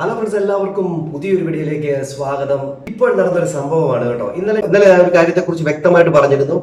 Hello friends എല്ലാവർക്കും പുതിയൊരു വീഡിയോയിലേക്ക് സ്വാഗതം. ഇപ്പോൾ നടന്നൊരു സംഭവമാണ് കേട്ടോ. ഇന്നലെ ഇന്നലെ ഞാൻ ഒരു കാര്യത്തെ കുറിച്ച് വ്യക്തമായിട്ട് പറഞ്ഞിരുന്നു.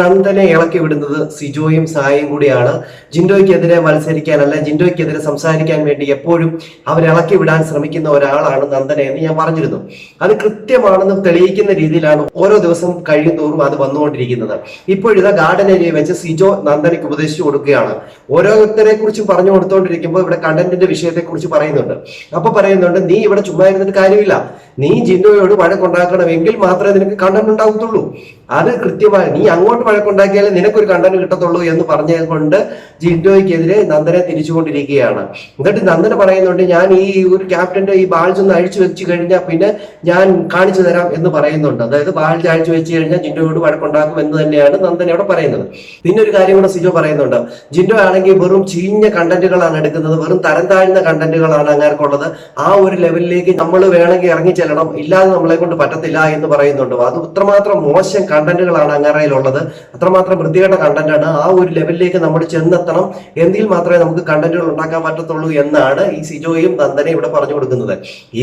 നന്ദനെ ഇളക്കി വിടുന്നത് സിജോയും സായും കൂടിയാണ്. ജിൻഡോയ്ക്കെതിരെ മത്സരിക്കാൻ അല്ല ജിൻഡോയ്ക്കെതിരെ സംസാരിക്കാൻ വേണ്ടി എപ്പോഴും അവർ ഇളക്കി വിടാൻ ശ്രമിക്കുന്ന ഒരാളാണ് നന്ദന എന്ന് ഞാൻ പറഞ്ഞിരുന്നു. അത് കൃത്യമാണെന്ന് തെളിയിക്കുന്ന രീതിയിലാണ് ഓരോ ദിവസം കഴിയുന്തോറും അത് വന്നുകൊണ്ടിരിക്കുന്നത്. ഇപ്പോഴിതാ ഗാർഡൻ ഏരിയ വെച്ച് സിജോ നന്ദനയ്ക്ക് ഉപദേശിച്ചു കൊടുക്കുകയാണ്. ഓരോരുത്തരെ കുറിച്ച് പറഞ്ഞു കൊടുത്തുകൊണ്ടിരിക്കുമ്പോൾ ഇവിടെ കണ്ടന്റിന്റെ വിഷയത്തെ കുറിച്ച് പറയുന്നുണ്ട്. അപ്പൊ പറയുന്നുണ്ട് നീ ഇവിടെ ചുമ്മാ ഇരുന്നിട്ട് കാര്യമില്ല. നീ ജിന്നുവയോട് വഴക്കുണ്ടാക്കണമെങ്കിൽ മാത്രമേ നിനക്ക് കണ്ടന്റ് ഉണ്ടാകത്തുള്ളൂ അത് കൃത്യമായി നീ അങ്ങോട്ട് വഴക്കുണ്ടാക്കിയാലേ നിനക്കൊരു കണ്ടന്റ് കിട്ടത്തുള്ളൂ എന്ന് പറഞ്ഞത് കൊണ്ട് ജിൻഡോയ്ക്കെതിരെ നന്ദനെ തിരിച്ചുകൊണ്ടിരിക്കുകയാണ്. എന്നിട്ട് നന്ദന പറയുന്നുണ്ട് ഞാൻ ഈ ഒരു ക്യാപ്റ്റന്റെ ഈ ബാൾസ് ഒന്ന് അഴിച്ചു വെച്ച് കഴിഞ്ഞാൽ പിന്നെ ഞാൻ കാണിച്ചു തരാം എന്ന് പറയുന്നുണ്ട്. അതായത് ബാൾസ് അഴിച്ചു വെച്ച് കഴിഞ്ഞാൽ ജിൻഡോയോട് വഴക്കുണ്ടാക്കും എന്ന് തന്നെയാണ് നന്ദന ഇവിടെ പറയുന്നത്. പിന്നെ ഒരു കാര്യം കൂടെ സിജോ പറയുന്നുണ്ട് ജിൻഡോ ആണെങ്കിൽ വെറും ചീഞ്ഞ കണ്ടന്റുകളാണ് എടുക്കുന്നത് വെറും തരം താഴ്ന്ന കണ്ടന്റുകളാണ് അങ്ങേർക്കുള്ളത്. ആ ഒരു ലെവലിലേക്ക് നമ്മൾ വേണമെങ്കിൽ ഇറങ്ങി ചെല്ലണം ഇല്ലാതെ നമ്മളെ കൊണ്ട് പറ്റത്തില്ല എന്ന് പറയുന്നുണ്ട്. അത് ഇത്രമാത്രം മോശം കണ്ടന്റുകളാണ് അങ്ങറയിലുള്ളത്. അത്രമാത്രം വൃത്തികെട്ട കണ്ടന്റാണ് ആ ഒരു ലെവലിലേക്ക് നമ്മൾ ചെന്നെത്തണം. എങ്കിൽ മാത്രമേ നമുക്ക് കണ്ടന്റുകൾ ഉണ്ടാക്കാൻ പറ്റത്തുള്ളൂ എന്നാണ് ഈ സിജോയും നന്ദനെ ഇവിടെ പറഞ്ഞു കൊടുക്കുന്നത്.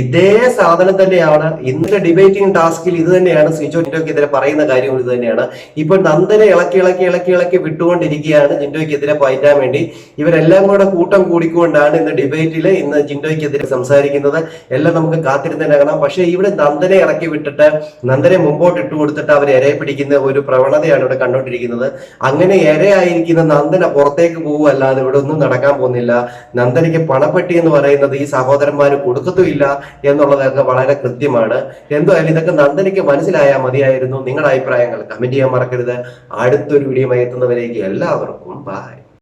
ഇതേ സാധനം തന്നെയാണ് ഇന്നത്തെ ഡിബേറ്റിംഗ് ടാസ്കിൽ ഇത് തന്നെയാണ് സിജോ ജിൻഡോയ്ക്കെതിരെ പറയുന്ന കാര്യം ഇത് തന്നെയാണ്. ഇപ്പോൾ നന്ദനെ ഇളക്കി ഇളക്കി ഇളക്കി ഇളക്കി വിട്ടുകൊണ്ടിരിക്കുകയാണ് ജിൻഡോയ്ക്കെതിരെ പയറ്റാൻ വേണ്ടി. ഇവരെല്ലാം കൂടെ കൂട്ടം കൂടിക്കൊണ്ടാണ് ഇന്ന് ഡിബേറ്റിൽ ഇന്ന് ജിൻഡോയ്ക്കെതിരെ സംസാരിക്കുന്നത്. എല്ലാം നമുക്ക് കാത്തിരുന്നതിനാകണം പക്ഷേ ഇവിടെ നന്ദനെ ഇറക്കി വിട്ടിട്ട് നന്ദനെ മുമ്പോട്ട് ഇട്ടുകൊടുത്തിട്ട് അവരെ അവർ ഇരയെ പിടിക്കുന്ന ഒരു പ്രവണതയാണ് ഇവിടെ കണ്ടുകൊണ്ടിരിക്കുന്നത് അങ്ങനെ ഇരയായിരിക്കുന്ന നന്ദന പുറത്തേക്ക് പോവുമല്ലാതെ ഇവിടെ ഒന്നും നടക്കാൻ പോകുന്നില്ല. നന്ദനയ്ക്ക് പണപ്പെട്ടി എന്ന് പറയുന്നത് ഈ സഹോദരന്മാർ കൊടുക്കത്തുമില്ല എന്നുള്ളതൊക്കെ വളരെ കൃത്യമാണ്. എന്തായാലും ഇതൊക്കെ നന്ദനയ്ക്ക് മനസ്സിലായാൽ മതിയായിരുന്നു. നിങ്ങളുടെ അഭിപ്രായങ്ങൾ കമന്റ് ചെയ്യാൻ മറക്കരുത്. അടുത്തൊരു വീഡിയോ എത്തുന്നവരേക്ക് എല്ലാവർക്കും ബൈ